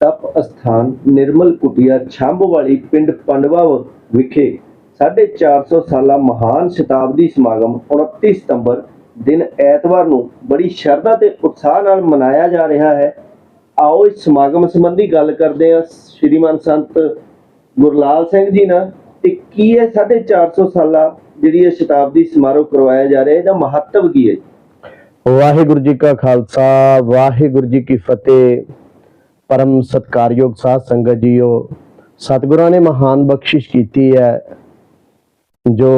ਤਪ ਅਸਥਾਨ ਨਿਰਮਲ ਕੁਟਿਆ ਛੰਭ ਵਾਲੀ ਪਿੰਡ ਪੰਡਵਾ ਵਿਖੇ 450 ਸਾਲਾ ਮਹਾਨ ਸ਼ਤਾਬਦੀ ਸਮਾਗਮ 29 ਸਤੰਬਰ ਦਿਨ ਐਤਵਾਰ ਨੂੰ ਬੜੀ ਸ਼ਰਧਾ ਤੇ ਉਤਸ਼ਾਹ ਨਾਲ ਮਨਾਇਆ ਜਾ ਰਿਹਾ ਹੈ। ਆਓ ਇਸ ਸਮਾਗਮ ਸੰਬੰਧੀ ਗੱਲ ਕਰਦੇ ਹਾਂ ਸ਼੍ਰੀਮਾਨ ਸੰਤ ਗੁਰਲਾਲ ਸਿੰਘ ਜੀ ਨਾਲ। ਤੇ ਕੀ ਹੈ 450 ਸਾਲਾ ਜਿਹੜੀ ਇਹ ਸ਼ਤਾਬਦੀ ਸਮਾਰੋਹ ਕਰਵਾਇਆ ਜਾ ਰਿਹਾ, ਇਹਦਾ ਮਹੱਤਵ ਕੀ ਹੈ ਵਾਹਿਗੁਰੂ ਜੀ ਕਾ ਖਾਲਸਾ, ਵਾਹਿਗੁਰੂ ਜੀ ਕੀ ਫਤਿਹ। ਪਰਮ ਸਤਕਾਰਯੋਗ ਸਾਧ ਸੰਗਤ ਜੀਓ, ਸਤਿਗੁਰਾਂ ਨੇ ਮਹਾਨ ਬਖਸ਼ਿਸ਼ ਕੀਤੀ ਹੈ, ਜੋ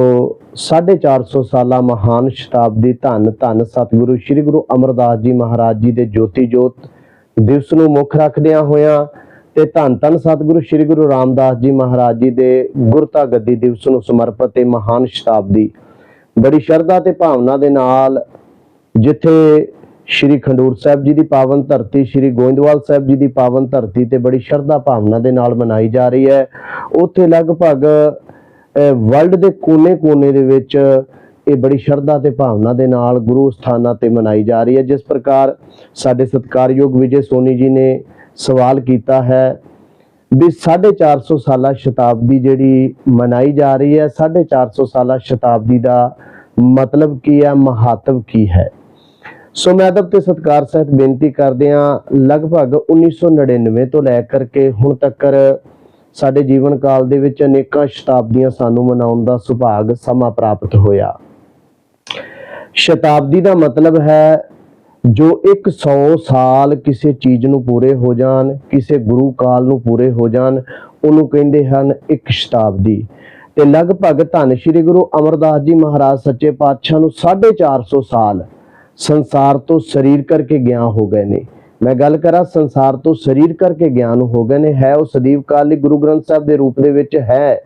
450 ਸਾਲਾ ਮਹਾਨ ਸ਼ਤਾਬਦੀ ਧੰਨ ਧੰਨ ਸਤਿਗੁਰੂ ਸ੍ਰੀ ਗੁਰੂ ਅਮਰਦਾਸ ਜੀ ਮਹਾਰਾਜ ਜੀ ਦੇ ਜੋਤੀ ਜੋਤ ਦਿਵਸ ਨੂੰ ਮੁੱਖ ਰੱਖਦਿਆਂ ਹੋਇਆਂ ਤੇ ਧੰਨ ਧੰਨ ਸਤਿਗੁਰੂ ਸ੍ਰੀ ਗੁਰੂ ਰਾਮਦਾਸ ਜੀ ਮਹਾਰਾਜ ਜੀ ਦੇ ਗੁਰਤਾ ਗੱਦੀ ਦਿਵਸ ਨੂੰ ਸਮਰਪਿਤ ਤੇ ਮਹਾਨ ਸ਼ਤਾਬਦੀ। ਬੜੀ ਸ਼ਰਧਾ ਤੇ ਭਾਵਨਾ ਦੇ ਨਾਲ ਜਿੱਥੇ ਸ਼੍ਰੀ ਖੰਡੂਰ ਸਾਹਿਬ ਜੀ ਦੀ ਪਾਵਨ ਧਰਤੀ, ਸ਼੍ਰੀ ਗੋਇੰਦਵਾਲ ਸਾਹਿਬ ਜੀ ਦੀ ਪਾਵਨ ਧਰਤੀ ਤੇ ਬੜੀ ਸ਼ਰਧਾ ਭਾਵਨਾ ਦੇ ਨਾਲ ਮਨਾਈ ਜਾ ਰਹੀ ਹੈ। ਉੱਥੇ ਲਗਭਗ ਵਰਲਡ ਦੇ ਕੋਨੇ-ਕੋਨੇ ਦੇ ਵਿੱਚ ਇਹ ਬੜੀ ਸ਼ਰਧਾ ਤੇ ਭਾਵਨਾ ਦੇ ਨਾਲ ਗੁਰੂ ਸਥਾਨਾਂ ਤੇ ਮਨਾਈ ਜਾ ਰਹੀ ਹੈ। ਜਿਸ ਪ੍ਰਕਾਰ ਸਾਡੇ ਸਤਿਕਾਰਯੋਗ ਵਿਜੇ ਸੋਨੀ ਜੀ ਨੇ ਸਵਾਲ ਕੀਤਾ ਹੈ ਵੀ 450 ਸਾਲਾ ਸ਼ਤਾਬਦੀ ਜਿਹੜੀ ਮਨਾਈ ਜਾ ਰਹੀ ਹੈ 450 ਸਾਲਾ ਸ਼ਤਾਬਦੀ ਦਾ ਮਤਲਬ ਕੀ ਹੈ, ਮਹੱਤਵ ਕੀ ਹੈ? ਸੋ ਮੈਂ ਅਦਬ ਤੇ ਸਤਕਾਰ ਸਹਿਤ ਬੇਨਤੀ ਕਰਦੇ ਹਾਂ, ਲਗਭਗ 1999 ਤੋਂ ਲੈ ਕਰਕੇ ਹੁਣ ਤੱਕ ਸਾਡੇ ਜੀਵਨ ਕਾਲ ਦੇ ਵਿੱਚ ਅਨੇਕਾਂ ਸ਼ਤਾਬਦੀਆਂ ਸਾਨੂੰ ਮਨਾਉਣ ਦਾ ਸੁਭਾਗ ਸਮਾਂ ਪ੍ਰਾਪਤ ਹੋਇਆ। ਸ਼ਤਾਬਦੀ ਦਾ ਮਤਲਬ ਹੈ ਜੋ 100 ਸਾਲ ਕਿਸੇ ਚੀਜ਼ ਨੂੰ ਪੂਰੇ ਹੋ ਜਾਣ, ਕਿਸੇ ਗੁਰੂ ਕਾਲ ਨੂੰ ਪੂਰੇ ਹੋ ਜਾਣ, ਉਹਨੂੰ ਕਹਿੰਦੇ ਹਨ ਇੱਕ ਸ਼ਤਾਬਦੀ। ਤੇ ਲਗਭਗ ਧੰਨ ਸ਼੍ਰੀ ਗੁਰੂ ਅਮਰਦਾਸ ਜੀ ਮਹਾਰਾਜ ਸੱਚੇ ਪਾਤਸ਼ਾਹ ਨੂੰ 450 ਸਾਲ ਸੰਸਾਰ ਤੋਂ ਸਰੀਰ ਕਰਕੇ ਗਿਆ ਹੋ ਗਏ ਨੇ। ਮੈਂ ਗੱਲ ਕਰਾਂ, ਸੰਸਾਰ ਤੋਂ ਸਰੀਰ ਕਰਕੇ ਗਿਆਨ ਹੋ ਗਏ ਨੇ। ਹੈ ਉਹ ਸਦੀਵ ਕਾਲ ਲਈ ਗੁਰੂ ਗ੍ਰੰਥ ਸਾਹਿਬ ਦੇ ਰੂਪ ਦੇ ਵਿੱਚ ਹੈ।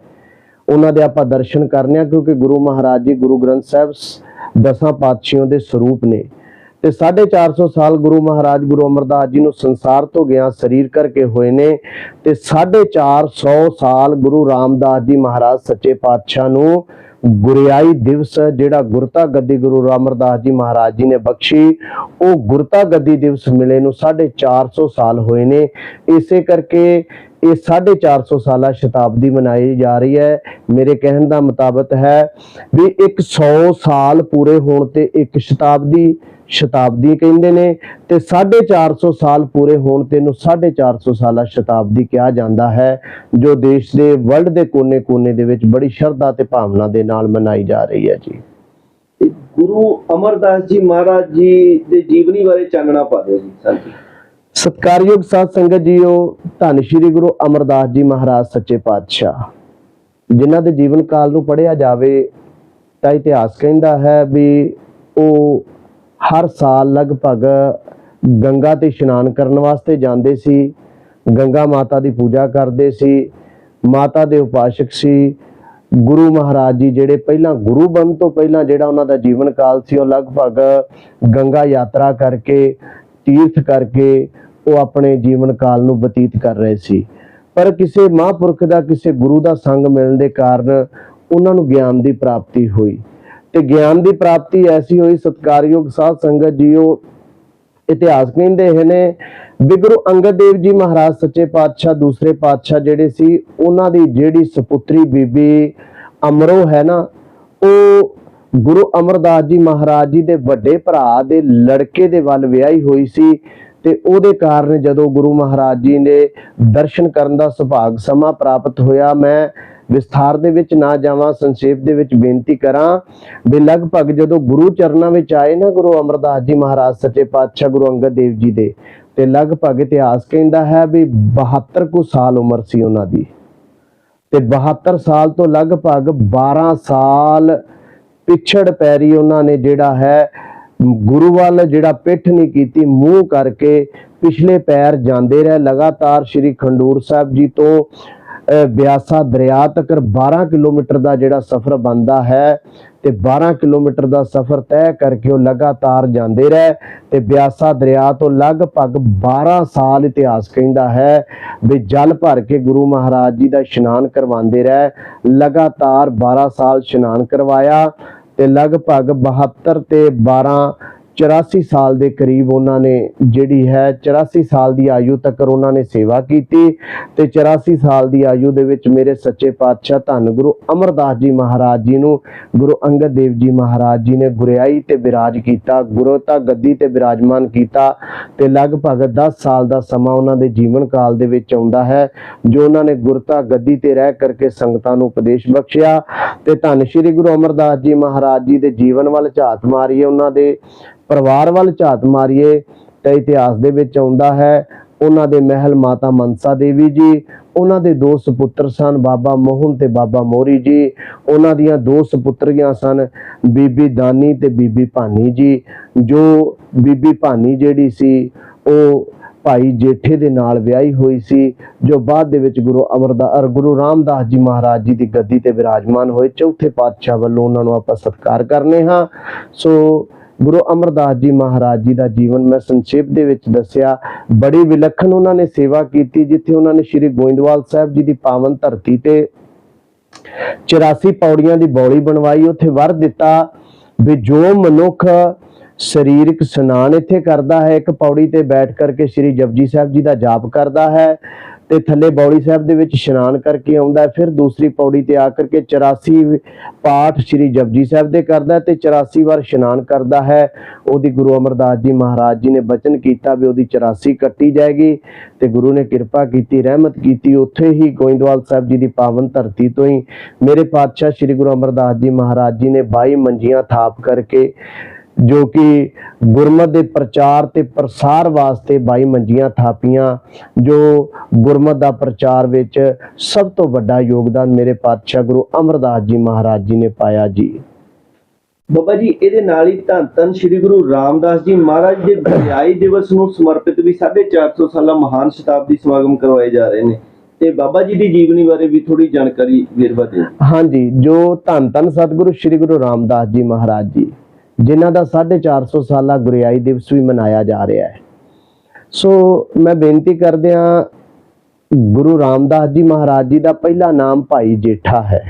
ਉਹਨਾਂ ਦੇ ਆਪਾਂ ਦਰਸ਼ਨ ਕਰਨੇ ਆ, ਕਿਉਂਕਿ ਗੁਰੂ ਮਹਾਰਾਜ ਜੀ ਗੁਰੂ ਗ੍ਰੰਥ ਸਾਹਿਬ ਦਸਾਂ ਪਾਤਸ਼ਾਹਾਂ ਦੇ ਸਰੂਪ ਨੇ। ਤੇ 450 ਸਾਲ ਗੁਰੂ ਮਹਾਰਾਜ ਗੁਰੂ ਅਮਰਦਾਸ ਜੀ ਨੂੰ ਸੰਸਾਰ ਤੋਂ ਗਿਆ ਸਰੀਰ ਕਰਕੇ ਹੋਏ ਨੇ ਤੇ 450 ਸਾਲ ਗੁਰੂ ਰਾਮਦਾਸ ਜੀ ਮਹਾਰਾਜ ਸੱਚੇ ਪਾਤਸ਼ਾਹ ਨੂੰ ਗੁਰਿਆਈ ਦਿਵਸ ਜਿਹੜਾ ਗੁਰਤਾ ਗੱਦੀ ਗੁਰੂ ਰਾਮਰਦਾਸ ਜੀ ਮਹਾਰਾਜ ਜੀ ਨੇ ਬਖਸ਼ੀ, ਉਹ ਗੁਰਤਾ ਗੱਦੀ ਦਿਵਸ ਮਿਲੇ ਨੂੰ 450 ਸਾਲ ਹੋਏ ਨੇ। ਇਸੇ ਕਰਕੇ ਇਹ 450 ਸਾਲਾ ਸ਼ਤਾਬਦੀ ਮਨਾਈ ਜਾ ਰਹੀ ਹੈ। ਮੇਰੇ ਕਹਿਣ ਦਾ ਮੁਤਾਬਕ ਹੈ ਵੀ 100 ਸਾਲ ਪੂਰੇ ਹੋਣ ਤੇ ਇੱਕ ਸ਼ਤਾਬਦੀ ਸ਼ਤਾਬਦੀ ਕਹਿੰਦੇ ਨੇ ਤੇ 450 ਸਾਲ ਪੂਰੇ ਹੋਣ ਤੇ ਇਹਨੂੰ 450 ਸਾਲਾ ਸ਼ਤਾਬਦੀ ਕਿਹਾ ਜਾਂਦਾ ਹੈ ਜੋ ਦੇਸ਼ ਦੇ ਵਰਲਡ ਦੇ ਕੋਨੇ-ਕੋਨੇ ਦੇ ਵਿੱਚ ਬੜੀ ਸ਼ਰਧਾ ਤੇ ਭਾਵਨਾ ਦੇ ਨਾਲ ਮਨਾਈ ਜਾ ਰਹੀ ਹੈ ਜੀ। ਗੁਰੂ ਅਮਰਦਾਸ ਜੀ ਮਹਾਰਾਜ ਜੀ ਦੇ ਜੀਵਨੀ ਬਾਰੇ ਚਾਨਣਾ ਪਾ ਦਿਓ ਜੀ ਸੰਤ ਸਤਕਾਰਯੋਗ ਸਾਧ ਸੰਗਤ ਜੀਓ ਧੰਨ ਸ਼੍ਰੀ ਗੁਰੂ ਅਮਰਦਾਸ ਜੀ ਮਹਾਰਾਜ ਸੱਚੇ ਪਾਤਸ਼ਾਹ। ਜਿਨ੍ਹਾਂ ਦੇ ਜੀਵਨ ਕਾਲ ਨੂੰ ਪੜ੍ਹਿਆ ਜਾਵੇ ਤਾਂ ਇਤਿਹਾਸ ਕਹਿੰਦਾ ਹੈ ਵੀ ਉਹ ਹਰ ਸਾਲ ਲਗਭਗ ਗੰਗਾ ਤੇ ਇਸ਼ਨਾਨ ਕਰਨ ਵਾਸਤੇ ਜਾਂਦੇ ਸੀ। ਗੰਗਾ ਮਾਤਾ ਦੀ ਪੂਜਾ ਕਰਦੇ ਸੀ। ਮਾਤਾ ਦੇ ਉਪਾਸ਼ਕ ਸੀ। ਗੁਰੂ ਮਹਾਰਾਜ ਜੀ ਜਿਹੜੇ ਪਹਿਲਾਂ ਗੁਰੂ ਬਣ ਤੋਂ ਪਹਿਲਾਂ ਜਿਹੜਾ ਉਹਨਾਂ ਦਾ ਜੀਵਨ ਕਾਲ ਸੀ, ਉਹ ਲਗਭਗ ਗੰਗਾ ਯਾਤਰਾ ਕਰਕੇ, ਤੀਰਥ ਕਰਕੇ ਉਹ ਆਪਣੇ ਜੀਵਨ ਕਾਲ ਨੂੰ ਬਤੀਤ ਕਰ ਰਹੇ ਸੀ। ਪਰ ਕਿਸੇ ਮਹਾਂਪੁਰਖ ਦਾ, ਕਿਸੇ ਗੁਰੂ ਦਾ ਸੰਗ ਮਿਲਣ ਦੇ ਕਾਰਨ ਉਹਨਾਂ ਨੂੰ ਗਿਆਨ ਦੀ ਪ੍ਰਾਪਤੀ ਹੋਈ। ਤੇ ਗਿਆਨ ਦੀ ਪ੍ਰਾਪਤੀ ਐਸੀ ਹੋਈ, ਸਤਕਾਰਯੋਗ ਸਾਧ ਸੰਗਤ ਜੀਓ ਇਤਿਹਾਸ ਕਹਿੰਦੇ ਨੇ, ਵੀ ਗੁਰੂ ਅੰਗਦ ਦੇਵ ਜੀ ਮਹਾਰਾਜ ਸੱਚੇ ਪਾਤਸ਼ਾਹ, ਦੂਸਰੇ ਪਾਤਸ਼ਾਹ ਜਿਹੜੇ ਸੀ, ਉਹਨਾਂ ਦੀ ਜਿਹੜੀ ਸੁਪੁੱਤਰੀ ਬੀਬੀ ਅਮਰੋ ਹੈ ਨਾ, ਉਹ ਗੁਰੂ ਅਮਰਦਾਸ ਜੀ ਮਹਾਰਾਜ ਜੀ ਦੇ ਵੱਡੇ ਭਰਾ ਦੇ ਲੜਕੇ ਦੇ ਵੱਲ ਵਿਆਹੀ ਹੋਈ ਸੀ ਤੇ ਉਹਦੇ ਕਾਰਨ ਜਦੋਂ ਗੁਰੂ ਮਹਾਰਾਜ ਜੀ ਨੇ ਦਰਸ਼ਨ ਕਰਨ ਦਾ ਸੁਭਾਗ ਸਮਾਂ ਪ੍ਰਾਪਤ ਹੋਇਆ, ਮੈਂ ਵਿਸਥਾਰ ਦੇ ਵਿੱਚ ਨਾ ਜਾਵਾਂ, ਸੰਖੇਪ ਦੇ ਵਿੱਚ ਬੇਨਤੀ ਕਰਾਂ ਵੀ ਲਗਭਗ ਜਦੋਂ ਗੁਰੂ ਚਰਨਾਂ ਵਿੱਚ ਆਏ ਨਾ ਗੁਰੂ ਅਮਰਦਾਸ ਜੀ ਮਹਾਰਾਜ ਸੱਚੇ ਪਾਤਸ਼ਾਹ ਗੁਰੂ ਅੰਗਦ ਦੇਵ ਜੀ ਦੇ, ਤੇ ਲਗਭਗ ਇਤਿਹਾਸ ਕਹਿੰਦਾ ਹੈ ਵੀ 72 ਕੁ ਸਾਲ ਉਮਰ ਸੀ ਉਹਨਾਂ ਦੀ। ਤੇ 72 ਸਾਲ ਤੋਂ ਲਗਭਗ 12 ਸਾਲ ਪਿਛੜ ਪੈਰੀ ਉਹਨਾਂ ਨੇ ਜਿਹੜਾ ਹੈ ਗੁਰੂ ਵੱਲ ਜਿਹੜਾ ਪਿੱਠ ਨਹੀਂ ਕੀਤੀ, ਮੂੰਹ ਕਰਕੇ ਪਿਛਲੇ ਪੈਰ ਜਾਂਦੇ ਰਹੇ। ਲਗਾਤਾਰ ਸ੍ਰੀ ਖੰਡੂਰ ਸਾਹਿਬ ਜੀ ਤੋਂ ਬਿਆਸਾ ਦਰਿਆ ਤੱਕ 12 ਕਿਲੋਮੀਟਰ ਦਾ ਜਿਹੜਾ ਸਫ਼ਰ ਬਣਦਾ ਹੈ ਤੇ 12 ਕਿਲੋਮੀਟਰ ਦਾ ਸਫ਼ਰ ਤੈਅ ਕਰਕੇ ਉਹ ਲਗਾਤਾਰ ਜਾਂਦੇ ਰਹੇ ਤੇ ਬਿਆਸਾ ਦਰਿਆ ਤੋਂ ਲਗਭਗ 12 ਸਾਲ ਇਤਿਹਾਸ ਕਹਿੰਦਾ ਹੈ ਵੀ ਜਲ ਭਰ ਕੇ ਗੁਰੂ ਮਹਾਰਾਜ ਜੀ ਦਾ ਇਸ਼ਨਾਨ ਕਰਵਾਉਂਦੇ ਰਹੇ। ਲਗਾਤਾਰ 12 ਸਾਲ ਇਸ਼ਨਾਨ ਕਰਵਾਇਆ। ਤੇ ਲਗਭਗ 72 ਤੇ 12 84 ਸਾਲ ਦੇ ਕਰੀਬ ਉਹਨਾਂ ਨੇ ਜਿਹੜੀ ਹੈ 84 ਸਾਲ ਦੀ ਆਯੂ ਤੱਕ ਉਹਨਾਂ ਨੇ ਸੇਵਾ ਕੀਤੀ ਤੇ 84 ਸਾਲ ਦੀ ਆਯੂ ਦੇ ਵਿੱਚ ਮੇਰੇ ਸੱਚੇ ਪਾਤਸ਼ਾਹ ਧੰਨ ਗੁਰੂ ਅਮਰਦਾਸ ਜੀ ਮਹਾਰਾਜ ਜੀ ਨੂੰ ਗੁਰੂ ਅੰਗਦ ਦੇਵ ਜੀ ਮਹਾਰਾਜ ਜੀ ਨੇ ਗੁਰਿਆਈ ਤੇ ਬਿਰਾਜ ਕੀਤਾ ਗੁਰਤਾ ਗੱਦੀ ਤੇ ਬਿਰਾਜਮਾਨ ਕੀਤਾ ਤੇ ਲਗਭਗ 10 ਸਾਲ ਦਾ ਸਮਾਂ ਉਹਨਾਂ ਦੇ ਜੀਵਨ ਕਾਲ ਦੇ ਵਿੱਚ ਆਉਂਦਾ ਹੈ, ਜੋ ਉਹਨਾਂ ਨੇ ਗੁਰਤਾ ਗੱਦੀ ਤੇ ਰਹਿ ਕਰਕੇ ਸੰਗਤਾਂ ਨੂੰ ਉਪਦੇਸ਼ ਬਖਸ਼ਿਆ ਤੇ ਧੰਨ ਸ਼੍ਰੀ ਗੁਰੂ ਅਮਰਦਾਸ ਜੀ ਮਹਾਰਾਜ ਜੀ ਦੇ ਜੀਵਨ ਵੱਲ ਝਾਤ ਮਾਰੀਏ ਉਹਨਾਂ ਦੇ ਪਰਿਵਾਰ ਵੱਲ ਝਾਤ ਮਾਰੀਏ ਤਾਂ ਇਤਿਹਾਸ ਦੇ ਵਿੱਚ ਆਉਂਦਾ ਹੈ, ਉਹਨਾਂ ਦੇ ਮਹਿਲ ਮਾਤਾ ਮਨਸਾ ਦੇਵੀ ਜੀ, ਉਹਨਾਂ ਦੇ ਦੋ ਸੁਪੁੱਤਰ ਸਨ, ਬਾਬਾ ਮੋਹਨ ਤੇ ਬਾਬਾ ਮੋਰੀ ਜੀ, ਉਹਨਾਂ ਦੀਆਂ ਦੋ ਸੁਪੁੱਤਰੀਆਂ ਸਨ, ਬੀਬੀ ਦਾਨੀ ਤੇ ਬੀਬੀ ਭਾਨੀ ਜੀ, ਜੋ ਬੀਬੀ ਭਾਨੀ ਜਿਹੜੀ ਸੀ, ਉਹ ਭਾਈ ਜੇਠੇ ਦੇ ਨਾਲ ਵਿਆਹੀ ਹੋਈ ਸੀ, ਜੋ ਬਾਅਦ ਦੇ ਵਿੱਚ ਗੁਰੂ ਅਮਰਦਾਸ ਗੁਰੂ ਰਾਮਦਾਸ ਜੀ ਮਹਾਰਾਜ ਜੀ ਦੀ ਗੱਦੀ ਤੇ ਵਿਰਾਜਮਾਨ ਹੋਏ, ਚੌਥੇ ਪਾਤਸ਼ਾਹ ਵੱਲੋਂ ਉਹਨਾਂ ਨੂੰ ਆਪਾਂ ਸਤਿਕਾਰ ਕਰਨੇ ਹਾਂ। ਸੋ ਗੁਰੂ ਅਮਰਦਾਸ ਜੀ ਮਹਾਰਾਜ ਜੀ ਦਾ ਜੀਵਨ ਮੈਂ ਸੰਖੇਪ ਦੇ ਵਿੱਚ ਦੱਸਿਆ। ਬੜੀ ਵਿਲੱਖਣ ਉਹਨਾਂ ਨੇ ਸੇਵਾ ਕੀਤੀ, ਜਿੱਥੇ ਉਹਨਾਂ ਨੇ ਸ੍ਰੀ ਗੋਇੰਦਵਾਲ ਸਾਹਿਬ ਜੀ ਦੀ ਪਾਵਨ ਧਰਤੀ ਤੇ 84 ਪੌੜੀਆਂ ਦੀ ਬੌਲੀ ਬਣਵਾਈ, ਉੱਥੇ ਵਰ ਦਿੱਤਾ ਵੀ ਜੋ ਮਨੁੱਖ ਸਰੀਰਕ ਇਸ਼ਨਾਨ ਇੱਥੇ ਕਰਦਾ ਹੈ, ਇੱਕ ਪੌੜੀ ਤੇ ਬੈਠ ਕਰਕੇ ਸ੍ਰੀ ਜਪਜੀ ਸਾਹਿਬ ਜੀ ਦਾ ਜਾਪ ਕਰਦਾ ਹੈ। ਤੇ ਥੱਲੇ ਬੌੜੀ ਸਾਹਿਬ ਦੇ ਵਿੱਚ ਇਸ਼ਨਾਨ ਕਰਕੇ ਆਉਂਦਾ ਫਿਰ ਦੂਸਰੀ ਪੌੜੀ ਤੇ ਆ ਕਰਕੇ 84 ਪਾਠ ਸ੍ਰੀ ਜਪਜੀ ਸਾਹਿਬ ਦੇ ਕਰਦਾ ਤੇ 84 ਵਾਰ ਇਸ਼ਨਾਨ ਕਰਦਾ ਹੈ। ਉਹਦੀ ਗੁਰੂ ਅਮਰਦਾਸ ਜੀ ਮਹਾਰਾਜ ਜੀ ਨੇ ਬਚਨ ਕੀਤਾ ਵੀ ਉਹਦੀ 84 ਕੱਟੀ ਜਾਏਗੀ ਤੇ ਗੁਰੂ ਨੇ ਕਿਰਪਾ ਕੀਤੀ, ਰਹਿਮਤ ਕੀਤੀ। ਉੱਥੇ ਹੀ ਗੋਇੰਦਵਾਲ ਸਾਹਿਬ ਜੀ ਦੀ ਪਾਵਨ ਧਰਤੀ ਤੋਂ ਹੀ ਮੇਰੇ ਪਾਤਸ਼ਾਹ ਸ੍ਰੀ ਗੁਰੂ ਅਮਰਦਾਸ ਜੀ ਮਹਾਰਾਜ ਜੀ ਨੇ 22 ਮੰਜੀਆਂ ਥਾਪ ਕਰਕੇ ਜੋ ਕਿ ਗੁਰਮਤ ਦੇ ਪ੍ਰਚਾਰ ਤੇ ਪ੍ਰਸਾਰ ਵਾਸਤੇ 22 ਮੰਜੀਆਂ ਥਾਪੀਆਂ ਜੋ ਗੁਰਮਤ ਦਾ ਪ੍ਰਚਾਰ ਵਿੱਚ ਸਭ ਤੋਂ ਵੱਡਾ ਯੋਗਦਾਨ ਮੇਰੇ ਪਾਤਸ਼ਾਹ ਗੁਰੂ ਅਮਰਦਾਸ ਜੀ ਮਹਾਰਾਜ ਜੀ ਨੇ ਪਾਇਆ ਜੀ। ਬਾਬਾ ਜੀ ਇਹਦੇ ਨਾਲ ਹੀ ਧੰਨ ਧੰਨ ਸ੍ਰੀ ਗੁਰੂ ਰਾਮਦਾਸ ਜੀ ਮਹਾਰਾਜ ਦੇ ਵਿਆਹੀ ਦਿਵਸ ਨੂੰ ਸਮਰਪਿਤ ਵੀ 450 ਸਾਲਾ ਮਹਾਨ ਸ਼ਤਾਬਦੀ ਸਮਾਗਮ ਕਰਵਾਏ ਜਾ ਰਹੇ ਨੇ। ਤੇ ਬਾਬਾ ਜੀ ਦੀ ਜੀਵਨੀ ਬਾਰੇ ਵੀ ਥੋੜੀ ਜਾਣਕਾਰੀ ਵੇਰਵਾ ਦਿਓ। ਹਾਂਜੀ ਜੋ ਧੰਨ ਧੰਨ ਸਤਿਗੁਰੂ ਸ੍ਰੀ ਗੁਰੂ ਰਾਮਦਾਸ ਜੀ ਮਹਾਰਾਜ ਜੀ। ਜਿਨ੍ਹਾਂ ਦਾ 450 ਸਾਲਾ ਗੁਰਿਆਈ ਦਿਵਸ ਵੀ ਮਨਾਇਆ ਜਾ ਰਿਹਾ ਹੈ। ਸੋ ਮੈਂ ਬੇਨਤੀ ਕਰਦਿਆਂ ਗੁਰੂ ਰਾਮਦਾਸ ਜੀ ਮਹਾਰਾਜ ਜੀ ਦਾ ਪਹਿਲਾ ਨਾਮ ਭਾਈ ਜੇਠਾ ਹੈ,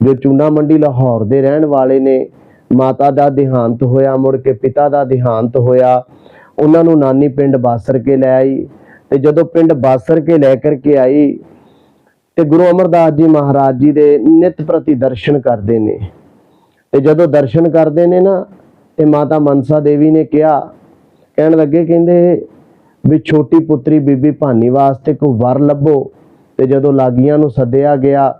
ਜੋ ਚੂਨਾ ਮੰਡੀ ਲਾਹੌਰ ਦੇ ਰਹਿਣ ਵਾਲੇ ਨੇ। ਮਾਤਾ ਦਾ ਦੇਹਾਂਤ ਹੋਇਆ, ਮੁੜ ਕੇ ਪਿਤਾ ਦਾ ਦੇਹਾਂਤ ਹੋਇਆ। ਉਹਨਾਂ ਨੂੰ ਨਾਨੀ ਪਿੰਡ ਬਾਸਰ ਕੇ ਲੈ ਆਈ ਤੇ ਜਦੋਂ ਪਿੰਡ ਬਾਸਰ ਕੇ ਲੈ ਕਰਕੇ ਆਈ ਤੇ ਗੁਰੂ ਅਮਰਦਾਸ ਜੀ ਮਹਾਰਾਜ ਜੀ ਦੇ ਨਿਤ ਪ੍ਰਤੀ ਦਰਸ਼ਨ ਕਰਦੇ ਨੇ। ਤੇ ਜਦੋਂ ਦਰਸ਼ਨ ਕਰਦੇ ਨੇ ਨਾ, ਤੇ ਮਾਤਾ ਮਨਸਾ ਦੇਵੀ ਨੇ ਕਿਹਾ, ਕਹਿਣ ਲੱਗੇ ਕਹਿੰਦੇ, ਵੀ ਛੋਟੀ ਪੁੱਤਰੀ ਬੀਬੀ ਭਾਨੀ ਵਾਸਤੇ ਕੋਈ ਵਰ ਲੱਭੋ। ਤੇ ਜਦੋਂ ਲਾਗੀਆਂ ਨੂੰ ਸੱਦਿਆ ਗਿਆ,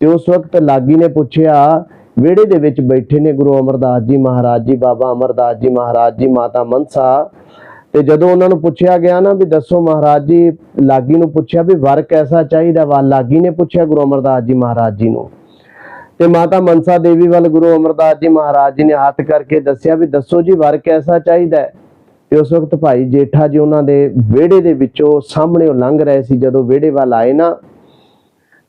ਤੇ ਉਸ ਵਕਤ ਲਾਗੀ ਨੇ ਪੁੱਛਿਆ, ਵਿਹੜੇ ਦੇ ਵਿੱਚ ਬੈਠੇ ਨੇ ਗੁਰੂ ਅਮਰਦਾਸ ਜੀ ਮਹਾਰਾਜ ਜੀ, ਬਾਬਾ ਅਮਰਦਾਸ ਜੀ ਮਹਾਰਾਜ ਜੀ, ਮਾਤਾ ਮਨਸਾ। ਤੇ ਜਦੋਂ ਉਹਨਾਂ ਨੂੰ ਪੁੱਛਿਆ ਗਿਆ ਨਾ, ਵੀ ਦੱਸੋ ਮਹਾਰਾਜ ਜੀ, ਲਾਗੀ ਨੂੰ ਪੁੱਛਿਆ ਵੀ ਵਰ ਕੈਸਾ ਚਾਹੀਦਾ ਵਾ, ਲਾਗੀ ਨੇ ਪੁੱਛਿਆ ਗੁਰੂ ਅਮਰਦਾਸ ਜੀ ਮਹਾਰਾਜ ਜੀ ਨੂੰ। ਤੇ ਮਾਤਾ ਮਨਸਾ ਦੇਵੀ ਵੱਲ ਗੁਰੂ ਅਮਰਦਾਸ ਜੀ ਮਹਾਰਾਜ ਜੀ ਨੇ ਹੱਥ ਕਰਕੇ ਦੱਸਿਆ ਵੀ ਦੱਸੋ ਜੀ, ਵਰ ਕੈਸਾ ਚਾਹੀਦਾ ਹੈ? ਤੇ ਉਸ ਵਕਤ ਭਾਈ ਜੇਠਾ ਜੀ ਉਹਨਾਂ ਦੇ ਵਿਹੜੇ ਦੇ ਵਿੱਚੋਂ ਸਾਹਮਣੇ ਲੰਘ ਰਹੇ ਸੀ, ਜਦੋਂ ਵਿਹੜੇ ਵੱਲ ਆਏ ਨਾ,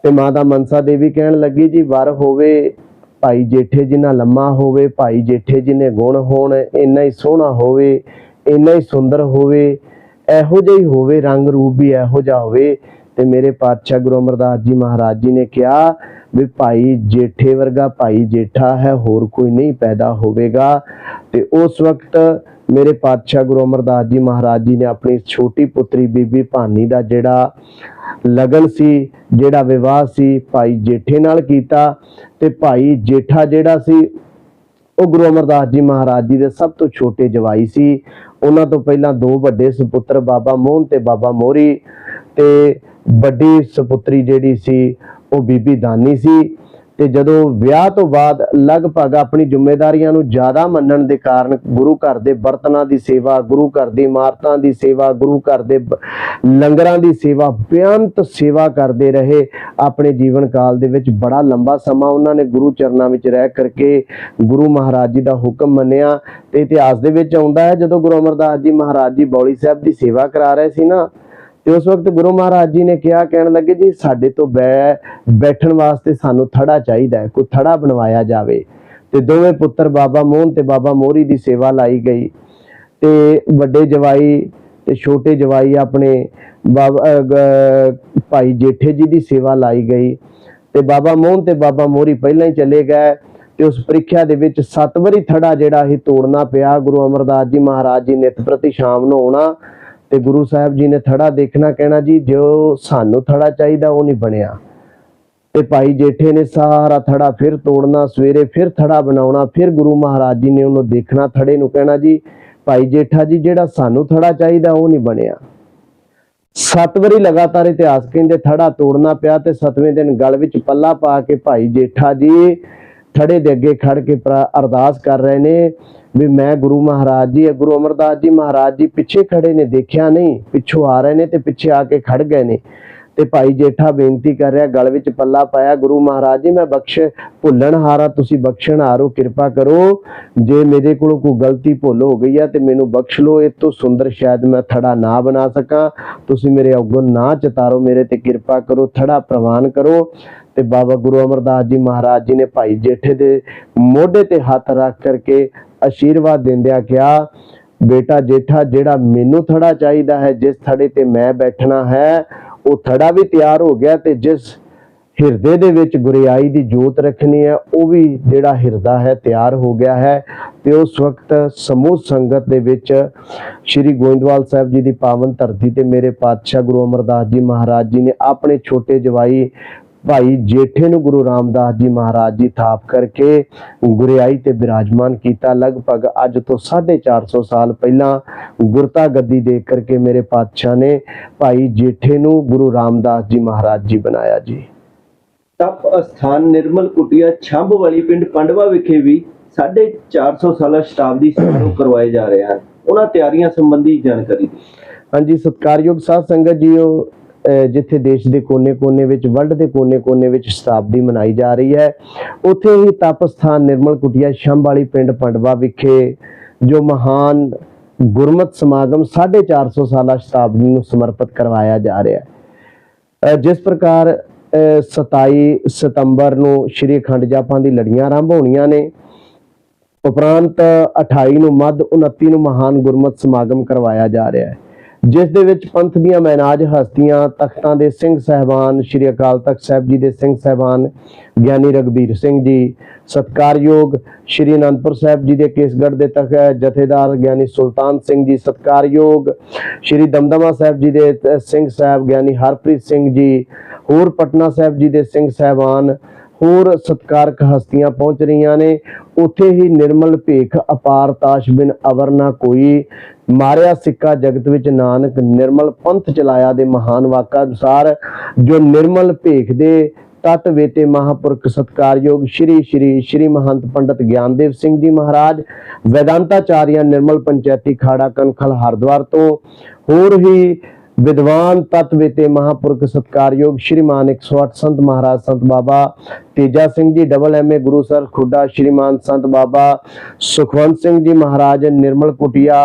ਤੇ ਮਾਤਾ ਮਨਸਾ ਦੇਵੀ ਕਹਿਣ ਲੱਗੀ, ਜੀ, ਵਰ ਹੋਵੇ ਭਾਈ ਜੇਠੇ ਜੀ ਨਾਲ ਲੰਮਾ ਹੋਵੇ, ਭਾਈ ਜੇਠੇ ਜਿੰਨੇ ਗੁਣ ਹੋਣ, ਇੰਨਾ ਹੀ ਸੋਹਣਾ ਹੋਵੇ, ਇੰਨਾ ਹੀ ਸੁੰਦਰ ਹੋਵੇ, ਇਹੋ ਜਿਹਾ ਹੀ ਹੋਵੇ, ਰੰਗ ਰੂਪ ਵੀ ਇਹੋ ਜਿਹਾ ਹੋਵੇ। ਤੇ ਮੇਰੇ ਪਾਤਸ਼ਾਹ ਗੁਰੂ ਅਮਰਦਾਸ ਜੀ ਮਹਾਰਾਜ ਜੀ ਨੇ ਕਿਹਾ ਵੀ ਭਾਈ ਜੇਠੇ ਵਰਗਾ ਭਾਈ ਜੇਠਾ ਹੈ, ਹੋਰ ਕੋਈ ਨਹੀਂ ਪੈਦਾ ਹੋਵੇਗਾ। ਤੇ ਉਸ ਵਕਤ ਮੇਰੇ ਪਾਤਸ਼ਾਹ ਗੁਰੂ ਅਮਰਦਾਸ ਜੀ ਮਹਾਰਾਜ ਜੀ ਨੇ ਆਪਣੀ ਛੋਟੀ ਪੁੱਤਰੀ ਬੀਬੀ ਭਾਨੀ ਦਾ ਜਿਹੜਾ ਲਗਨ ਸੀ, ਜਿਹੜਾ ਵਿਵਾਹ ਸੀ, ਭਾਈ ਜੇਠੇ ਨਾਲ ਕੀਤਾ। ਤੇ ਭਾਈ ਜੇਠਾ ਜਿਹੜਾ ਸੀ, ਉਹ ਗੁਰੂ ਅਮਰਦਾਸ ਜੀ ਮਹਾਰਾਜ ਜੀ ਦੇ ਸਭ ਤੋਂ ਛੋਟੇ ਜਵਾਈ ਸੀ। ਉਹਨਾਂ ਤੋਂ ਪਹਿਲਾਂ ਦੋ ਵੱਡੇ ਸੁਪੁੱਤਰ ਬਾਬਾ ਮੋਹਨ ਤੇ ਬਾਬਾ ਮੋਰੀ। ਤੇ ਵੱਡੀ ਸੁਪੁੱਤਰੀ ਜਿਹੜੀ ਸੀ ਉਹ ਬੀਬੀ ਦਾਨੀ ਸੀ ਤੇ ਜਦੋਂ ਵਿਆਹ ਤੋਂ ਬਾਅਦ ਲਗਭਗ ਆਪਣੀ ਜ਼ਿੰਮੇਵਾਰੀਆਂ ਨੂੰ ਜ਼ਿਆਦਾ ਮੰਨਣ ਦੇ ਕਾਰਨ ਗੁਰੂ ਘਰ ਦੇ ਬਰਤਨਾਂ ਦੀ ਸੇਵਾ, ਗੁਰੂ ਘਰ ਦੀ ਇਮਾਰਤਾਂ ਦੀ ਸੇਵਾ, ਗੁਰੂ ਘਰ ਦੇ ਲੰਗਰਾਂ ਦੀ ਸੇਵਾ, ਬੇਅੰਤ ਸੇਵਾ ਕਰਦੇ ਰਹੇ, ਆਪਣੇ ਜੀਵਨ ਕਾਲ ਦੇ ਵਿੱਚ ਬੜਾ ਲੰਬਾ ਸਮਾਂ ਉਹਨਾਂ ਨੇ ਗੁਰੂ ਚਰਨਾਂ ਵਿੱਚ ਰਹਿ ਕਰਕੇ ਗੁਰੂ ਮਹਾਰਾਜ ਜੀ ਦਾ ਹੁਕਮ ਮੰਨਿਆ ਤੇ ਇਤਿਹਾਸ ਦੇ ਵਿੱਚ ਆਉਂਦਾ ਹੈ, ਜਦੋਂ ਗੁਰੂ ਅਮਰਦਾਸ ਜੀ ਮਹਾਰਾਜ ਜੀ ਬੌਲੀ ਸਾਹਿਬ ਦੀ ਸੇਵਾ ਕਰਾ ਰਹੇ ਸੀ ਨਾ ਤੇ ਉਸ ਵਕਤ ਗੁਰੂ ਮਹਾਰਾਜ ਜੀ ਨੇ ਕਿਹਾ, ਕਹਿਣ ਲੱਗੇ, ਜੀ, ਸਾਡੇ ਤੋਂ ਬੈ, ਬੈਠਣ ਵਾਸਤੇ ਸਾਨੂੰ ਥੜਾ ਚਾਹੀਦਾ ਹੈ, ਕੋਈ ਥੜਾ ਬਣਵਾਇਆ ਜਾਵੇ। ਤੇ ਦੋਵੇਂ ਪੁੱਤਰ ਬਾਬਾ ਮੋਹਨ ਤੇ ਬਾਬਾ ਮੋਰੀ ਦੀ ਸੇਵਾ ਲਾਈ ਗਈ। ਤੇ ਵੱਡੇ ਜਵਾਈ ਤੇ ਛੋਟੇ ਜਵਾਈ ਆਪਣੇ ਬਾਬਾ ਭਾਈ ਜੇਠੇ ਜੀ ਦੀ ਸੇਵਾ ਲਾਈ ਗਈ। ਤੇ ਬਾਬਾ ਮੋਹਨ ਤੇ ਬਾਬਾ ਮੋਰੀ ਪਹਿਲਾਂ ਹੀ ਚਲੇ ਗਏ ਤੇ ਉਸ ਪ੍ਰੀਖਿਆ ਦੇ ਵਿੱਚ ਸੱਤ ਵਾਰੀ ਥੜਾ ਜਿਹੜਾ ਇਹ ਤੋੜਨਾ ਪਿਆ। ਗੁਰੂ ਅਮਰਦਾਸ ਜੀ ਮਹਾਰਾਜ ਜੀ ਨਿਤ ਪ੍ਰਤੀ ਸ਼ਾਮ ਨੂੰ ਆਉਣਾ ਤੇ ਗੁਰੂ ਸਾਹਿਬ ਜੀ ਨੇ ਥੜਾ ਦੇਖਣਾ ਕਹਿਣਾ ਜੀ, ਜੋ ਸਾਨੂੰ ਥੜਾ ਚਾਹੀਦਾ ਉਹ ਨਹੀਂ ਬਣਿਆ। ਤੇ ਭਾਈ ਜੇਠੇ ਨੇ ਸਾਰਾ ਥੜਾ ਫਿਰ ਤੋੜਨਾ, ਸਵੇਰੇ ਫਿਰ ਥੜਾ ਬਣਾਉਣਾ, ਫਿਰ ਗੁਰੂ ਮਹਾਰਾਜ ਜੀ ਨੇ ਉਹਨੂੰ ਦੇਖਣਾ, ਥੜੇ ਨੂੰ ਕਹਿਣਾ ਜੀ, ਭਾਈ ਜੇਠਾ ਜੀ, ਜਿਹੜਾ ਸਾਨੂੰ ਥੜਾ ਚਾਹੀਦਾ ਉਹ ਨਹੀਂ ਬਣਿਆ। ਸੱਤ ਵਾਰੀ ਲਗਾਤਾਰ ਇਤਿਹਾਸ ਕਹਿੰਦੇ ਥੜਾ ਤੋੜਨਾ ਪਿਆ ਤੇ ਸਤਵੇਂ ਦਿਨ ਗਲ ਵਿੱਚ ਪੱਲਾ ਪਾ ਕੇ ਭਾਈ ਜੇਠਾ ਜੀ ਥੜੇ ਦੇ ਅੱਗੇ ਖੜ ਕੇ ਅਰਦਾਸ ਕਰ ਰਹੇ ਨੇ ਵੀ ਮੈਂ ਗੁਰੂ ਮਹਾਰਾਜ ਜੀ ਗੁਰੂ ਅਮਰਦਾਸ ਜੀ ਮਹਾਰਾਜ ਜੀ ਪਿੱਛੇ ਖੜੇ ਨੇ, ਦੇਖਿਆ ਨਹੀਂ, ਪਿੱਛੋਂ ਆ ਰਹੇ ਨੇ ਤੇ ਪਿੱਛੇ ਆ ਕੇ ਖੜ ਗਏ ਨੇ। ਤੇ ਭਾਈ ਜੇਠਾ ਬੇਨਤੀ ਕਰ ਰਿਹਾ, ਗਲ ਵਿੱਚ ਪੱਲਾ ਪਾਇਆ, ਗੁਰੂ ਮਹਾਰਾਜ ਜੀ ਮੈਂ ਬਖਸ਼, ਭੁੱਲਣ ਹਾਰਾ ਤੁਸੀਂ ਬਖਸ਼ਣ ਹਾਰੋ, ਕਿਰਪਾ ਕਰੋ। ਜੇ ਮੇਰੇ ਕੋਲੋਂ ਕੋਈ ਗਲਤੀ ਭੁੱਲ ਹੋ ਗਈ ਆ ਤੇ ਮੈਨੂੰ ਬਖਸ਼ ਲਓ, ਇਹ ਤੋਂ ਸੁੰਦਰ ਸ਼ਾਇਦ ਮੈਂ ਥੜਾ ਨਾ ਬਣਾ ਸਕਾਂ। ਤੁਸੀਂ ਮੇਰੇ ਅੱਗੋਂ ਨਾ ਚਤਾਰੋ ਮੇਰੇ ਤੇ ਕਿਰਪਾ ਕਰੋ, ਥੜਾ ਪ੍ਰਵਾਨ ਕਰੋ। ਤੇ ਬਾਬਾ ਗੁਰੂ ਅਮਰਦਾਸ ਜੀ ਮਹਾਰਾਜ ਜੀ ਨੇ ਭਾਈ ਜੇਠੇ ਦੇ ਮੋਢੇ ਤੇ ਹੱਥ ਰੱਖ ਕਰਕੇ ਆਸ਼ੀਰਵਾਦ ਦਿੰਦਿਆਂ ਕਿਹਾ, ਬੇਟਾ ਜੇਠਾ, ਜਿਹੜਾ ਮੈਨੂੰ ਥੜਾ ਚਾਹੀਦਾ ਹੈ, ਜਿਸ ਥੜੇ ਤੇ ਮੈਂ ਬੈਠਣਾ ਹੈ, ਉਹ ਥੜਾ ਵੀ ਤਿਆਰ ਹੋ ਗਿਆ ਤੇ ਜਿਸ ਹਿਰਦੇ ਦੇ ਵਿੱਚ ਗੁਰਿਆਈ ਦੀ ਜੋਤ ਰੱਖਣੀ ਹੈ, ਉਹ ਵੀ ਜਿਹੜਾ ਹਿਰਦਾ ਹੈ, ਤਿਆਰ ਹੋ ਗਿਆ ਹੈ। ਤੇ ਉਸ ਵਕਤ ਸਮੂਹ ਸੰਗਤ ਦੇ ਵਿੱਚ ਸ੍ਰੀ ਗੋਇੰਦਵਾਲ ਸਾਹਿਬ ਜੀ ਦੀ ਪਾਵਨ ਧਰਤੀ ਤੇ ਮੇਰੇ ਪਾਤਸ਼ਾਹ ਗੁਰੂ ਅਮਰਦਾਸ ਜੀ ਮਹਾਰਾਜ ਜੀ ਨੇ ਆਪਣੇ ਛੋਟੇ ਜਵਾਈ ਭਾਈ ਜੇਠੇ ਨੂੰ ਗੁਰੂ ਰਾਮਦਾਸ ਜੀ ਮਹਾਰਾਜ ਜੀ ਥਾਪ ਕਰਕੇ ਗੁਰਿਆਈ ਤੇ ਬਿਰਾਜਮਾਨ ਕੀਤਾ। ਲਗਭਗ ਅੱਜ ਤੋਂ 450 ਸਾਲ ਪਹਿਲਾਂ ਗੁਰਤਾ ਗੱਦੀ ਦੇ ਕਰਕੇ ਮੇਰੇ ਪਾਤਸ਼ਾਹ ਨੇ ਭਾਈ ਜੇਠੇ ਨੂੰ ਗੁਰੂ ਰਾਮਦਾਸ ਜੀ ਮਹਾਰਾਜ ਜੀ ਬਣਾਇਆ ਜੀ। ਤਪ ਅਸਥਾਨ ਨਿਰਮਲ ਕੁਟੀਆ ਛੰਭ ਵਾਲੀ ਪਿੰਡ ਪੰਡਵਾ ਵਿਖੇ ਵੀ 450 ਸਾਲਾ ਸ਼ਤਾਬਦੀ ਸਮਾਰੋਹ ਕਰਵਾਏ ਜਾ ਰਹੇ ਹਨ। ਉਹਨਾਂ ਤਿਆਰੀਆਂ ਸੰਬੰਧੀ ਜਾਣਕਾਰੀ ਹਾਂਜੀ ਸਤਿਕਾਰਯੋਗ ਸਾਧ ਸੰਗਤ ਜੀਓ ਜਿੱਥੇ ਦੇਸ਼ ਦੇ ਕੋਨੇ-ਕੋਨੇ ਵਿੱਚ, ਵਰਲਡ ਦੇ ਕੋਨੇ-ਕੋਨੇ ਵਿੱਚ ਸ਼ਤਾਬਦੀ ਮਨਾਈ ਜਾ ਰਹੀ ਹੈ। ਉੱਥੇ ਹੀ ਤਪ ਸਥਾਨ ਨਿਰਮਲ ਕੁਟੀਆ ਸ਼ੰਭ ਵਾਲੀ ਪਿੰਡ ਪੰਡਵਾ ਵਿਖੇ ਜੋ ਮਹਾਨ ਗੁਰਮਤ ਸਮਾਗਮ 450 ਸਾਲਾ ਸ਼ਤਾਬਦੀ ਨੂੰ ਸਮਰਪਿਤ ਕਰਵਾਇਆ ਜਾ ਰਿਹਾ ਹੈ। ਜਿਸ ਪ੍ਰਕਾਰ, ਅਹ 27 ਸਤੰਬਰ ਨੂੰ ਸ਼੍ਰੀ ਅਖੰਡ ਜਾਪਾਂ ਦੀ ਲੜੀਆਂ ਆਰੰਭ ਹੋਣੀਆਂ ਨੇ, ਉਪਰੰਤ 28 ਨੂੰ ਮੱਧ 29 ਨੂੰ ਮਹਾਨ ਗੁਰਮਤ ਸਮਾਗਮ ਕਰਵਾਇਆ ਜਾ ਰਿਹਾ ਹੈ। ਜਿਸ ਦੇ ਵਿੱਚ ਪੰਥ ਦੀਆਂ ਮੈਨਾਜ ਹਸਤੀਆਂ, ਤਖਤਾਂ ਦੇ ਸਿੰਘ ਸਹਿਬਾਨ, ਸ੍ਰੀ ਅਕਾਲ ਤਖਤ ਸਾਹਿਬ ਜੀ ਦੇ ਸਿੰਘ ਸਹਿਬਾਨ, ਗਿਆਨੀ ਰਗਬੀਰ ਸਿੰਘ ਜੀ, ਸਤਕਾਰਯੋਗ ਸ੍ਰੀ ਅਨੰਦਪੁਰ ਸਾਹਿਬ ਜੀ ਦੇ ਕੇਸਗੜ੍ਹ ਦੇ ਤਖਤ ਜਥੇਦਾਰ ਗਿਆਨੀ ਸੁਲਤਾਨ ਸਿੰਘ ਜੀ, ਸਤਕਾਰਯੋਗ ਸ੍ਰੀ ਦਮਦਮਾ ਸਾਹਿਬ ਜੀ ਦੇ ਸਿੰਘ ਸਾਹਿਬ, ਗਿਆਨੀ ਹਰਪ੍ਰੀਤ ਸਿੰਘ ਜੀ, ਹੋਰ ਪਟਨਾ ਸਾਹਿਬ ਜੀ ਦੇ ਸਿੰਘ ਸਹਿਬਾਨ ਹੋਰ ਸਤਕਾਰਕ ਹਸਤੀਆਂ ਪਹੁੰਚ ਰਹੀਆਂ ਨੇ। ਉੱਥੇ ਹੀ ਨਿਰਮਲ ਭੇਖ, ਅਪਾਰ ਤਾਸ਼ ਬਿਨ ਅਵਰ ਨਾ ਕੋਈ ਮਾਰਿਆ ਸਿੱਕਾ ਜਗਤ ਵਿੱਚ ਨਾਨਕ ਨਿਰਮਲ ਪੰਥ ਚਲਾਇਆ ਦੇ ਮਹਾਨ ਵਾਕਾ ਅਨੁਸਾਰ ਜੋ ਨਿਰਮਲ ਭੇਖ ਦੇ ਤਤ ਵੇਤੇ ਮਹਾਪੁਰਖ ਸਤਕਾਰਯੋਗ ਸ਼੍ਰੀ ਸ਼੍ਰੀ ਸ਼੍ਰੀ ਮਹੰਤ ਪੰਡਤ ਗਿਆਨਦੇਵ ਸਿੰਘ ਜੀ ਮਹਾਰਾਜ, ਵੈਦਾਂਤਾਚਾਰੀਆ ਨਿਰਮਲ ਪੰਚਾਇਤੀ ਖਾੜਾ ਕਨਖਲ ਹਰਦੁਆਰ ਤੋਂ ਹੋਰ ਹੀ ਵਿਦਵਾਨ ਤਤ ਵੇਤੇ ਮਹਾਪੁਰਖ ਸਤਕਾਰਯੋਗ ਸ਼੍ਰੀਮਾਨ 108 ਸੰਤ ਮਹਾਰਾਜ, ਸੰਤ ਬਾਬਾ ਤੇਜਾ ਸਿੰਘ ਜੀ ਡਬਲ ਐਮਏ ਗੁਰੂ ਸਰ, ਖੁੱਡਾ ਸ਼੍ਰੀਮਾਨ ਸੰਤ ਬਾਬਾ ਸੁਖਵੰਤ ਸਿੰਘ ਜੀ ਮਹਾਰਾਜ, ਨਿਰਮਲ ਕੁਟਿਆ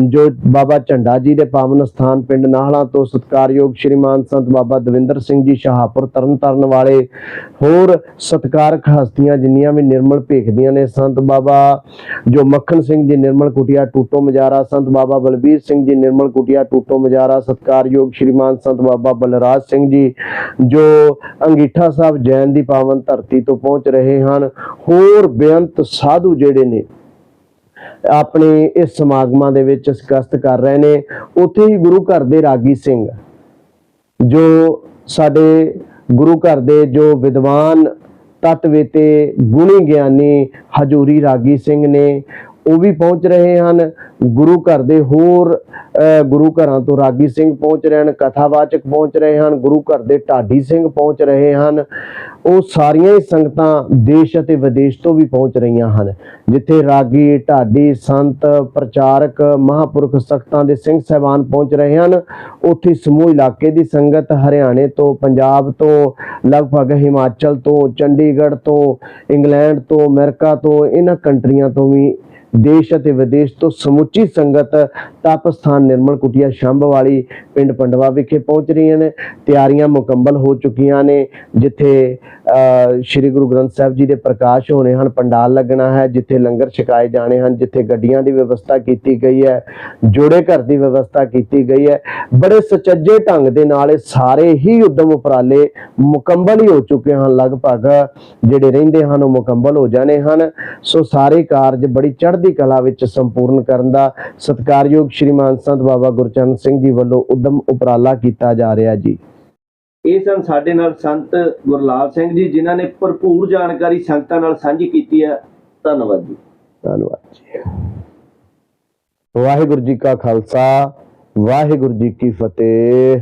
ਜੋ ਬਾਬਾ ਝੰਡਾ ਜੀ ਦੇ ਪਾਵਨ ਸਥਾਨ ਪਿੰਡ ਨਾਹਲਾ ਤੋਂ ਸਤਕਾਰਯੋਗ ਸ਼੍ਰੀਮਾਨ ਸੰਤ ਬਾਬਾ ਦਵਿੰਦਰ ਸਿੰਘ ਜੀ ਸ਼ਾਹਪੁਰ ਤਰਨਤਾਰਨ ਵਾਲੇ ਹੋਰ ਸਤਕਾਰਕ ਹਸਤੀਆਂ ਜਿੰਨੀਆਂ ਵੀ ਨਿਰਮਲ ਭੇਖਦੀਆਂ ਨੇ, ਸੰਤ ਬਾਬਾ ਜੋ ਮੱਖਣ ਸਿੰਘ ਜੀ, ਨਿਰਮਲ ਕੁਟਿਆ, ਟੂਟੋ ਮਜਾਰਾ, ਸੰਤ ਬਾਬਾ ਬਲਬੀਰ ਸਿੰਘ ਜੀ, ਨਿਰਮਲ ਕੁਟਿਆ, ਟੂਟੋ ਮਜਾਰਾ, ਸਤਕਾਰਯੋਗ ਸ਼੍ਰੀਮਾਨ ਸੰਤ ਬਾਬਾ ਬਲਰਾਜ ਸਿੰਘ ਜੀ, ਜੋ ਅੰਗੀਠਾ ਸਾਹਿਬ ਜੈਨ ਦੀ ਪਾਵਨ ਧਰਤੀ ਤੋਂ ਪਹੁੰਚ ਰਹੇ ਹਨ। ਹੋਰ ਬੇਅੰਤ ਸਾਧੂ ਜਿਹੜੇ ਨੇ, ਆਪਣੇ ਇਸ ਸਮਾਗਮਾਂ ਦੇ ਵਿੱਚ ਸ਼ਿਕਸਤ ਕਰ ਰਹੇ ਨੇ। ਉੱਥੇ ਹੀ ਗੁਰੂ ਘਰ ਦੇ ਰਾਗੀ ਸਿੰਘ, ਜੋ ਸਾਡੇ ਗੁਰੂ ਘਰ ਦੇ ਜੋ ਵਿਦਵਾਨ ਤਤਵੇਤੇ ਗੁਣੀ ਗਿਆਨੀ ਹਜੂਰੀ ਰਾਗੀ ਸਿੰਘ ਨੇ ਉਹ ਵੀ ਪਹੁੰਚ ਰਹੇ ਹਨ। ਗੁਰੂ ਘਰ ਦੇ ਹੋਰ ਗੁਰੂ ਘਰਾਂ ਤੋਂ ਰਾਗੀ ਸਿੰਘ ਪਹੁੰਚ ਰਹੇ ਹਨ, ਕਥਾਵਾਚਕ ਪਹੁੰਚ ਰਹੇ ਹਨ, ਗੁਰੂ ਘਰ ਦੇ ਢਾਡੀ ਸਿੰਘ ਪਹੁੰਚ ਰਹੇ ਹਨ। ਉਹ ਸਾਰੀਆਂ ਹੀ ਸੰਗਤਾਂ ਦੇਸ਼ ਅਤੇ ਵਿਦੇਸ਼ ਤੋਂ ਵੀ ਪਹੁੰਚ ਰਹੀਆਂ ਹਨ। ਜਿੱਥੇ ਰਾਗੀ, ਢਾਡੀ, ਸੰਤ, ਪ੍ਰਚਾਰਕ, ਮਹਾਪੁਰਖ ਸਖਤਾਂ ਦੇ ਸਿੰਘ ਸਹਿਬਾਨ ਪਹੁੰਚ ਰਹੇ ਹਨ। ਉੱਥੇ ਸਮੂਹ ਇਲਾਕੇ ਦੀ ਸੰਗਤ ਹਰਿਆਣੇ ਤੋਂ, ਪੰਜਾਬ ਤੋਂ, ਲਗਭਗ ਹਿਮਾਚਲ ਤੋਂ, ਚੰਡੀਗੜ੍ਹ ਤੋਂ, ਇੰਗਲੈਂਡ ਤੋਂ, ਅਮਰੀਕਾ ਤੋਂ ਇਹਨਾਂ ਕੰਟਰੀਆਂ ਤੋਂ ਵੀ ਦੇਸ਼ ਅਤੇ ਵਿਦੇਸ਼ ਤੋਂ ਸਮੁੱਚੀ ਸੰਗਤ ਤਪਸਥਾਨ ਨਿਰਮਲ ਕੁਟੀਆ ਸ਼ੰਭ ਵਾਲੀ ਪਿੰਡ ਪੰਡਵਾ ਵਿਖੇ ਪਹੁੰਚ ਰਹੀਆਂ ਨੇ। ਤਿਆਰੀਆਂ ਮੁਕੰਮਲ ਹੋ ਚੁੱਕੀਆਂ ਨੇ, ਜਿੱਥੇ ਸ੍ਰੀ ਗੁਰੂ ਗ੍ਰੰਥ ਸਾਹਿਬ ਜੀ ਦੇ ਪ੍ਰਕਾਸ਼ ਹੋਣੇ ਹਨ, ਪੰਡਾਲ ਲੱਗਣਾ ਹੈ, ਜਿੱਥੇ ਲੰਗਰ ਛਕਾਏ ਜਾਣੇ ਹਨ, ਜਿੱਥੇ ਗੱਡੀਆਂ ਦੀ ਵਿਵਸਥਾ ਕੀਤੀ ਗਈ ਹੈ, ਜੋੜੇ ਘਰ ਦੀ ਵਿਵਸਥਾ ਕੀਤੀ ਗਈ ਹੈ। ਬੜੇ ਸੁਚੱਜੇ ਢੰਗ ਦੇ ਨਾਲ ਇਹ ਸਾਰੇ ਹੀ ਉਦਮ ਉਪਰਾਲੇ ਮੁਕੰਮਲ ਹੀ ਹੋ ਚੁੱਕੇ ਹਨ। ਲਗਭਗ ਜਿਹੜੇ ਰਹਿੰਦੇ ਹਨ, ਉਹ ਮੁਕੰਮਲ ਹੋ ਜਾਣੇ ਹਨ। ਸੋ ਸਾਰੇ ਕਾਰਜ ਬੜੀ ਚੜ੍ਹਦੀ ਕਲਾ ਵਿੱਚ ਸੰਪੂਰਨ ਕਰਨ ਦਾ ਸਤਿਕਾਰਯੋਗ ਸ਼੍ਰੀਮਾਨ ਸੰਤ ਬਾਬਾ ਗੁਰਚਰਨ ਸਿੰਘ ਜੀ ਵੱਲੋਂ ਉਦਮ ਉਪਰਾਲਾ ਕੀਤਾ ਜਾ ਰਿਹਾ ਜੀ। ਇਹ ਸਨ ਸਾਡੇ ਨਾਲ ਸੰਤ ਗੁਰਲਾਲ ਸਿੰਘ ਜੀ ਜਿਨ੍ਹਾਂ ਨੇ ਭਰਪੂਰ ਜਾਣਕਾਰੀ ਸੰਗਤਾਂ ਨਾਲ ਸਾਂਝੀ ਕੀਤੀ ਹੈ। ਧੰਨਵਾਦ ਜੀ। ਧੰਨਵਾਦ ਜੀ। ਵਾਹਿਗੁਰੂ ਜੀ ਕਾ ਖਾਲਸਾ ਵਾਹਿਗੁਰੂ ਜੀ ਕੀ ਫਤਿਹ।